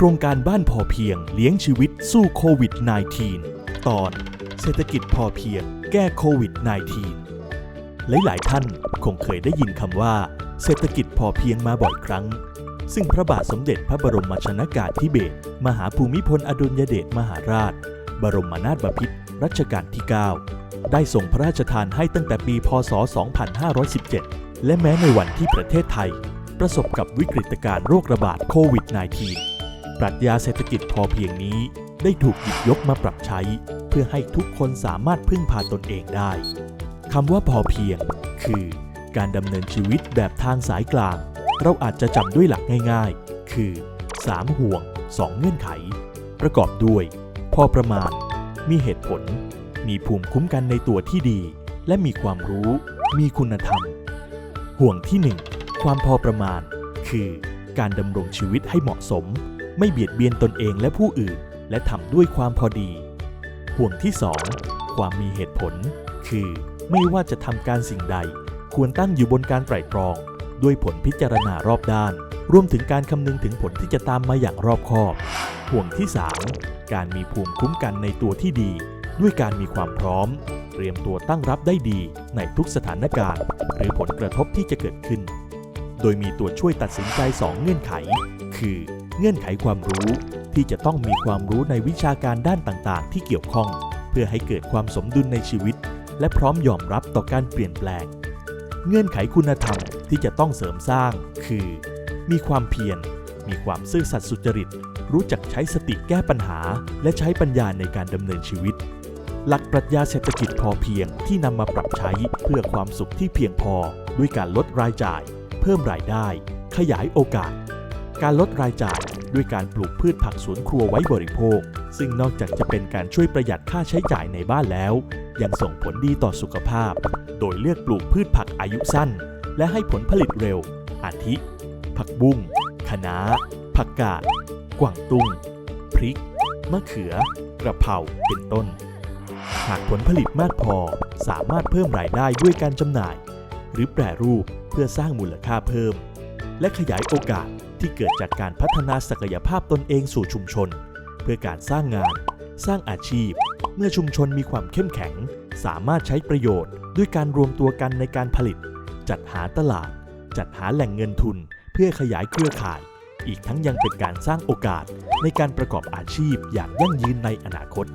โครงการบ้านพอเพียงเลี้ยงชีวิตสู้โควิด -19 ตอน เศรษฐกิจพอเพียง แก้โควิด -19 หลายๆท่านคงเคยได้ยินคำว่า เศรษฐกิจพอเพียงมาบ่อยครั้ง ซึ่งพระบาทสมเด็จพระบรมชนากาธิเบศรมหาภูมิพลอดุลยเดชมหาราช บรมนาถบพิตรรัชกาลที่ 9 ได้ส่งพระราชทานให้ตั้งแต่ปี พศ 2517 และแม้ในวันที่ประเทศไทยประสบกับวิกฤตการณ์โรคระบาดโควิด -19 ปรัชญาเศรษฐกิจพอเพียงนี้ ได้ถูกหยิบยกมาปรับใช้ เพื่อให้ทุกคนสามารถพึ่งพาตนเองได้คำว่าพอเพียง คือ การดำเนินชีวิตแบบทางสายกลาง เราอาจจะจำด้วยหลักง่ายๆ คือ 3 ห่วง 2 เงื่อนไข ประกอบด้วย พอประมาณ มีเหตุผล มีภูมิคุ้มกันในตัวที่ดี และมีความรู้ มีคุณธรรม ห่วงที่ 1 ความพอประมาณ คือ การดำรงชีวิตให้เหมาะสม ไม่เบียดเบียนตนเองและผู้อื่น และทำด้วยความพอดี ห่วงที่ 2 ความมีเหตุผล คือ ไม่ว่าจะทำการสิ่งใด ควรตั้งอยู่บนการไตร่ตรอง ด้วยผลพิจารณารอบด้าน รวมถึงการคำนึงถึงผลที่จะตามมาอย่างรอบคอบ ห่วงที่ 3 การมีภูมิคุ้มกันในตัวที่ดี ด้วยการมีความพร้อม เตรียมตัวตั้งรับได้ดีในทุกสถานการณ์ หรือผลกระทบที่จะเกิดขึ้น โดยมีตัวช่วยตัดสินใจ 2 เงื่อนไข คือ เงื่อนไขความรู้ ที่จะต้องมีความรู้ในวิชาการด้านต่างๆ ที่เกี่ยวข้อง เพื่อให้เกิดความสมดุลในชีวิต และพร้อมยอมรับต่อการเปลี่ยนแปลง เงื่อนไขคุณธรรมที่จะต้องเสริมสร้าง คือ มีความเพียร มีความซื่อสัตย์สุจริต รู้จักใช้สติแก้ปัญหา และใช้ปัญญาในการดำเนินชีวิต หลักปรัชญาเศรษฐกิจพอเพียงที่นำมาปรับใช้เพื่อความสุขที่เพียงพอ ด้วยการลดรายจ่าย เพิ่มรายได้ ขยายโอกาส การลดรายจ่ายด้วยการปลูกพืชผักสวนครัวไว้บริโภค ซึ่งนอกจากจะเป็นการช่วยประหยัดค่าใช้จ่ายในบ้านแล้ว ยังส่งผลดีต่อสุขภาพ โดยเลือกปลูกพืชผักอายุสั้น และให้ผลผลิตเร็ว อาทิ ผักบุ้งคะน้า ผักกาด กวางตุ้ง พริก มะเขือ กระเพรา เป็นต้น หากผลผลิตมากพอ สามารถเพิ่มรายได้ด้วยการจำหน่าย หรือแปรรูปเพื่อสร้างมูลค่าเพิ่ม และขยายโอกาส ที่เกิดจากการพัฒนาศักยภาพตนเองสู่ชุมชน เพื่อการสร้างงาน สร้างอาชีพ เมื่อชุมชนมีความเข้มแข็ง สามารถใช้ประโยชน์ ด้วยการรวมตัวกันในการผลิต จัดหาตลาด จัดหาแหล่งเงินทุน เพื่อขยายเครือข่าย อีกทั้งยังเป็นการสร้างโอกาสในการประกอบอาชีพอย่างยั่งยืนในอนาคต